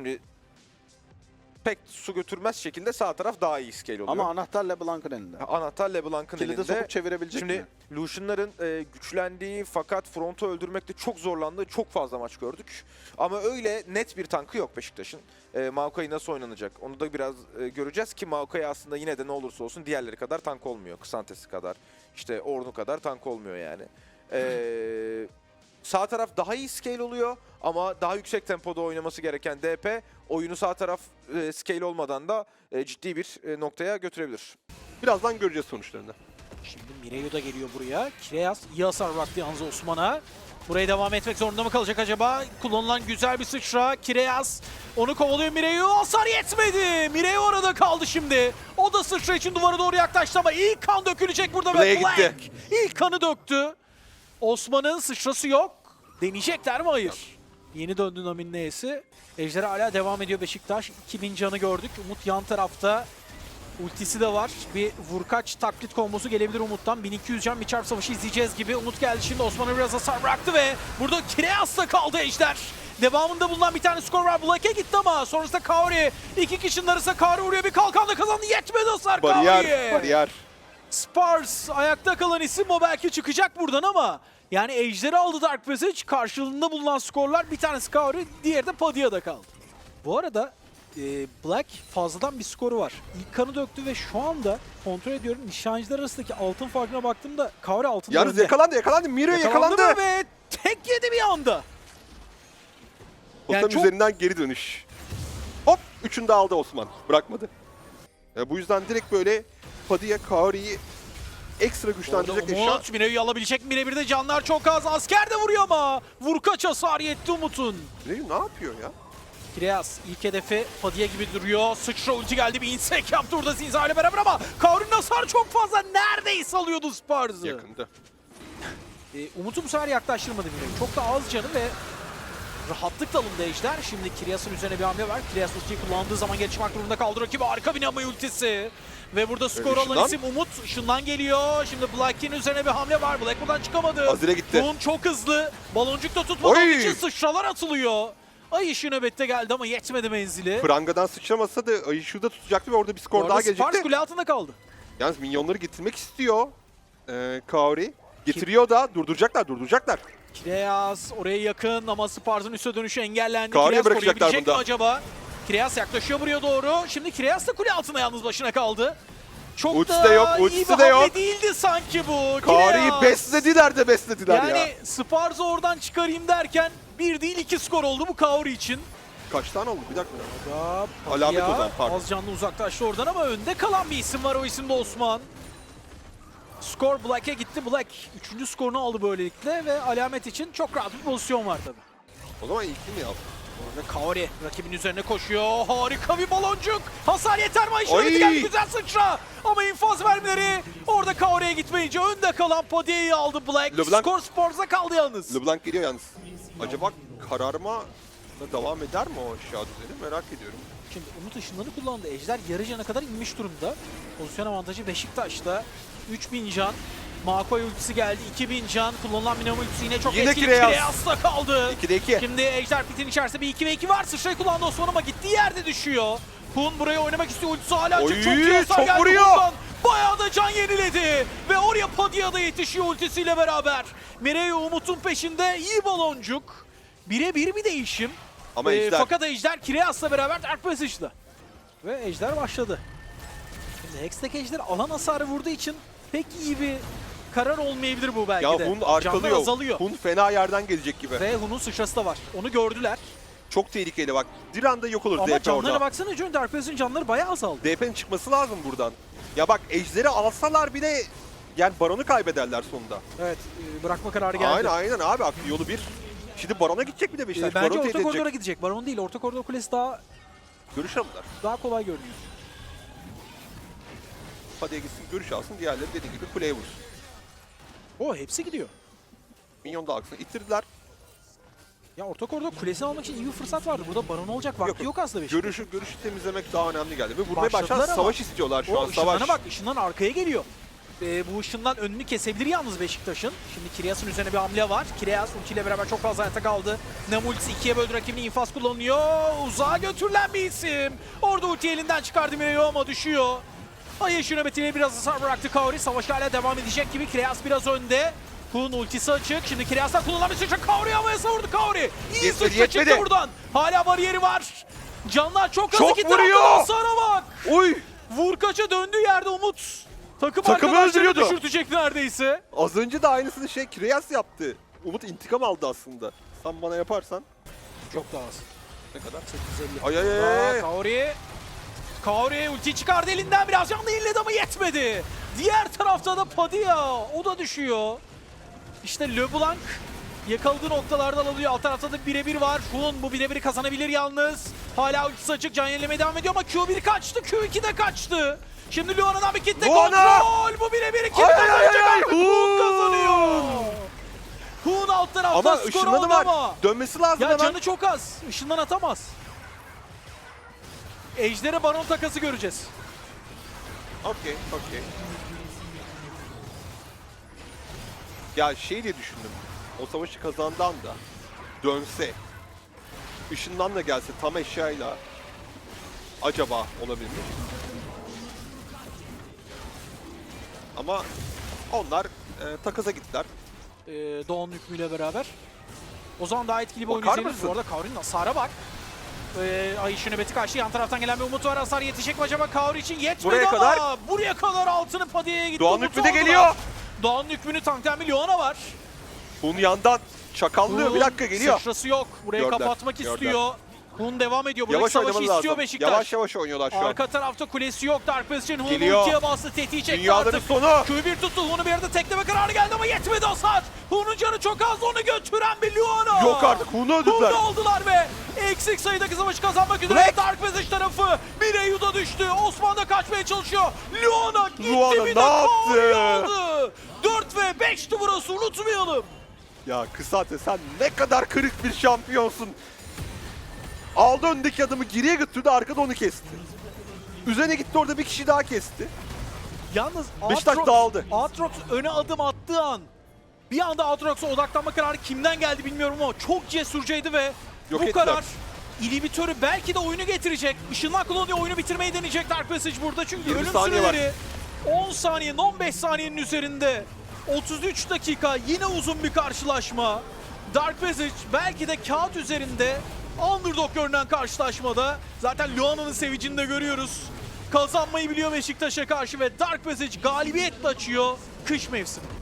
Şimdi pek su götürmez şekilde sağ taraf daha iyi scale oluyor. Ama anahtar LeBlanc'ın elinde. Anahtar LeBlanc'ın elinde. sokup çevirebilecek Şimdi mi? Lucian'ların e, güçlendiği fakat frontu öldürmekte çok zorlandığı çok fazla maç gördük. Ama öyle net bir tankı yok Beşiktaş'ın. E, Maokai nasıl oynanacak onu da biraz e, göreceğiz ki Maokai aslında yine de ne olursa olsun diğerleri kadar tank olmuyor. Kısantesi kadar, işte Ornn kadar tank olmuyor yani. E, sağ taraf daha iyi scale oluyor ama daha yüksek tempoda oynaması gereken DP oyunu sağ taraf e, scale olmadan da e, ciddi bir e, noktaya götürebilir. Birazdan göreceğiz sonuçlarını. Şimdi Mireyu da geliyor buraya. Kireas iyi hasar bıraktı yalnız Osman'a. Buraya devam etmek zorunda mı kalacak acaba? Kullanılan güzel bir sıçra. Kireas onu kovalıyor Mireyu. Hasar yetmedi. Mireyu orada kaldı şimdi. O da sıçra için duvara doğru yaklaştı ama ilk kan dökülecek burada. Black gitti. ilk kanı döktü. Osman'ın sıçrası yok. Deneyecekler mi? Hayır. Yeni döndü Namin N'si. Ejder hala devam ediyor Beşiktaş. 2000 canı gördük. Umut yan tarafta. Ultisi de var. Bir vurkaç taklit kombosu gelebilir Umut'tan. 1200 can bir çarp savaşı izleyeceğiz gibi. Umut geldi şimdi Osman'a biraz hasar bıraktı ve burada Kireas'la kaldı Ejder. Devamında bulunan bir tane skor var. Black'e gitti ama sonrasında Kaori. iki kişinin arasında Kaori vuruyor. Bir kalkanla kazandı. Yetmedi hasar Bariyer, Kaori'ye. bariyer. Spars ayakta kalan isim o belki çıkacak buradan ama yani Ejder'i aldı Dark Passage. Karşılığında bulunan skorlar bir tanesi Kaori, diğeri de Padia'da kaldı. Bu arada e, Black fazladan bir skoru var. İlk kanı döktü ve şu anda kontrol ediyorum nişancılar arasındaki altın farkına baktığımda Kaori altın Yalnız önde. yakalandı, yakalandı. Miro yakalandı. mı ve tek yedi bir anda. Osman Yani çok- üzerinden geri dönüş. Hop! Üçünü de aldı Osman. Bırakmadı. Ya bu yüzden direkt böyle Padilla Kaori'yi ekstra Orada güçlendirecek eşya. Umut Mire'yi alabilecek mi? Birebir de canlar çok az. Asker de vuruyor ama. Vurkaç hasar yetti Umut'un. Ne, ne yapıyor ya? Kireas ilk hedefi Padilla gibi duruyor. Sıçra ulti geldi bir insek yaptı orada Zinza ile beraber ama Kaori'nin hasarı çok fazla. Neredeyse alıyordu Spars'ı. Yakında. Ee, Umut'u bu sefer yaklaştırmadı bile. Çok da az canı ve rahatlıkla alındı Ejder. Şimdi Kireas'ın üzerine bir hamle var. Kireas ultiyi kullandığı zaman geri çıkmak durumunda kaldı rakibi. Harika bir Namı ultisi. Ve burada skor alan isim Umut. Işından geliyor. Şimdi Black'in üzerine bir hamle var. Black buradan çıkamadı. Azir'e gitti. Boom çok hızlı. Baloncuk da tutmadığı Oy! için sıçralar atılıyor. Ay ışığı nöbette geldi ama yetmedi menzili. Prangadan sıçramasa da Ayışu'yu da tutacaktı ve orada bir skor daha Spars gelecekti. kule altında kaldı. Yalnız minyonları getirmek istiyor ee, Kaori. Getiriyor da durduracaklar, durduracaklar. Kireas oraya yakın ama Spars'ın üste dönüşü engellendi. Kireas bırakacaklar koruyabilecek mi bunda. acaba? Kireas yaklaşıyor buraya doğru. Şimdi Kireas da kule altında yalnız başına kaldı. Çok Ultisi da yok, iyi bir de yok. değildi sanki bu. Kireas. beslediler de beslediler yani ya. Spars'ı oradan çıkarayım derken bir değil iki skor oldu bu Kaori için. Kaç tane oldu? Bir dakika. Alamet Padilla o zaman, pardon. Az canlı uzaklaştı oradan ama önde kalan bir isim var o isim de Osman. Skor Black'e gitti. Black üçüncü skorunu aldı böylelikle ve alamet için çok rahat bir pozisyon var tabii. O zaman ilkini yap. Orada Kaori rakibin üzerine koşuyor. Harika bir baloncuk. Hasar yeter mi? İşareti geldi güzel sıçra. Ama infaz vermeleri orada Kaori'ye gitmeyince önde kalan Padia'yı aldı Black. LeBlanc- Skor Spors'a kaldı yalnız. LeBlanc geliyor yalnız. Acaba kararma da devam eder mi o aşağı düzeni merak ediyorum. Şimdi Umut ışınlarını kullandı. Ejder yarı cana kadar inmiş durumda. Pozisyon avantajı Beşiktaş'ta. 3000 can. Makoy ultisi geldi. 2000 can. Kullanılan Minamo ultisi yine çok Yine etkili. Kireas. Kireas'ta kaldı. 2'de 2. Şimdi Ejder pitin içerisinde bir 2 ve 2 var. Sıçrayı kullandı Osman ama gittiği yerde düşüyor. Hun buraya oynamak istiyor. Ultisi hala açık. Oy, Çok iyi hasar çok geldi vuruyor. Hun'dan. Bayağı da can yeniledi. Ve oraya Padilla da yetişiyor ultisiyle beraber. Mireille Umut'un peşinde iyi baloncuk. Birebir bir değişim. Ama Ee, Ejder fakat Ejder Kireas'la beraber Dark Passage'da. Ve Ejder başladı. Şimdi Hextech Ejder alan hasarı vurduğu için pek iyi bir karar olmayabilir bu belki ya de. Hun Canlar arkalıyor. azalıyor. Hun fena yerden gelecek gibi. Ve Hun'un sıçrası da var. Onu gördüler. Çok tehlikeli bak. Bir anda yok olur Ama DP orada. baksana Jön Dark canları bayağı azaldı. DP'nin çıkması lazım buradan. Ya bak Ejder'i alsalar bile yani Baron'u kaybederler sonunda. Evet e, bırakma kararı geldi. Aynen aynen abi yolu bir. Şimdi Baron'a gidecek bir de Beşiktaş. bence Baron orta tehdit koridora gidecek. Baron değil. Orta koridor kulesi daha Görüş alırlar. daha kolay görünüyor. Hadi gitsin görüş alsın. Diğerleri dediği gibi kuleye vursun. O hepsi gidiyor. Minyon da aksın. İttirdiler. Ya orta koridor kulesini almak için iyi bir fırsat vardı. Burada Baron olacak. Vakti Yok, yok, aslında Beşiktaş. Görüşü, görüşü temizlemek daha önemli geldi. Ve vurmaya Başladılar başlayan ama. savaş istiyorlar şu O an. Savaş. bak. Işınlar arkaya geliyor. E, bu ışından önünü kesebilir yalnız Beşiktaş'ın. Şimdi Kireas'ın üzerine bir hamle var. Kireas ultiyle beraber çok fazla hayata kaldı. Nem ultisi ikiye böldü rakibini infaz kullanıyor. Uzağa götürülen bir isim. Orada ulti elinden çıkardı Mireyo ama düşüyor. Ayışı nöbetiyle biraz hasar bıraktı Kaori. Savaş hala devam edecek gibi. Kireas biraz önde. Kun ultisi açık. Şimdi Kireas'tan kullanılan bir sıçra Kaori'ye havaya savurdu Kaori. İyi sıçra çıktı buradan. Hala bariyeri var. Canlar çok az Çok iki taraftan vuruyor. hasara bak. Oy! Vurkaç'a döndüğü yerde Umut takım Takımı arkadaşlarını öldürüyordu. düşürtecek neredeyse. Az önce de aynısını şey Kireas yaptı. Umut intikam aldı aslında. Sen bana yaparsan Çok daha az. ne kadar? 850. Ay ay ay, Aa, ay. Kaori. Kaori ulti çıkardı elinden biraz canlı yeniledi ama yetmedi. Diğer tarafta da Padilla. O da düşüyor. İşte LeBlanc yakaladığı noktalardan alıyor. Alt tarafta da birebir var. Hun bu birebiri kazanabilir yalnız. Hala ultisi açık. Can yenilemeye devam ediyor ama Q1 kaçtı. Q2 de kaçtı. Şimdi Luana'dan bir kitle Luana! kontrol. Bu birebiri kim Ay, ay, ay, ay! Hun kazanıyor. Hun alt tarafta Ama skor ışınlanı oldu var. ama. Dönmesi lazım Ya hemen. canı çok az. Işından atamaz. Ejder'e baron takası göreceğiz. Okey, okey. Ya şey diye düşündüm. O savaşı kazandan da dönse, ışından da gelse tam eşyayla acaba olabilir mi? Ama onlar e, takasa gittiler. Ee, Doğan hükmüyle beraber. O zaman daha etkili bir oyun izleyebiliriz. Bu arada Kaori'nin hasara bak. Ee, Ay işin nöbeti kaçtı. Yan taraftan gelen bir umut var. Hasar yetecek mi acaba Kaori için? Yetmedi Buraya ama kadar. buraya kadar altını Padia'ya gitti. Doğan hükmü de geliyor. Doğan hükmünü tankten bir Leona var. Hun yandan çakallıyor. Bir dakika geliyor. Sıçrası yok. Burayı Gördüler, kapatmak gördüler. istiyor. Hun devam ediyor. Buradaki Yavaş savaşı istiyor lazım. Beşiktaş. Yavaş yavaş oynuyorlar şu an. Arka tarafta kulesi yok. Dark Passage Hun ultiye bastı. Tetiği çekti Dünyaların artık. sonu. Q1 tuttu. Hun'u bir arada tekleme kararı geldi ama yetmedi hasar. Hun'un canı çok az. Onu götüren bir Luana. Yok artık Hun'u Hun'u öldürdüler. aldılar ve eksik sayıdaki savaşı kazanmak üzere Black. Dark Passage tarafı. Bir Eyu'da düştü. Osman da kaçmaya çalışıyor. Luana gitti Luana bir ne de yaptı? aldı. 4 ve 5'ti burası unutmayalım. Ya Kısate sen ne kadar kırık bir şampiyonsun. Aldı öndeki adamı geriye götürdü arkada onu kesti. Üzerine gitti orada bir kişi daha kesti. Yalnız Beşiktaş Aatrox- dağıldı. Aatrox öne adım attığı an bir anda Aatrox'a odaklanma kararı kimden geldi bilmiyorum ama çok cesurcaydı ve Yok bu ettiler. karar inhibitörü belki de oyunu getirecek. Işınlan kullanıyor oyunu bitirmeyi deneyecek Dark Passage burada çünkü 20 ölüm saniye var. süreleri 10 saniyenin 15 saniyenin üzerinde 33 dakika yine uzun bir karşılaşma. Dark Passage belki de kağıt üzerinde underdog görünen karşılaşmada zaten Luana'nın sevincini de görüyoruz. Kazanmayı biliyor Beşiktaş'a karşı ve Dark Passage galibiyetle açıyor kış mevsimi.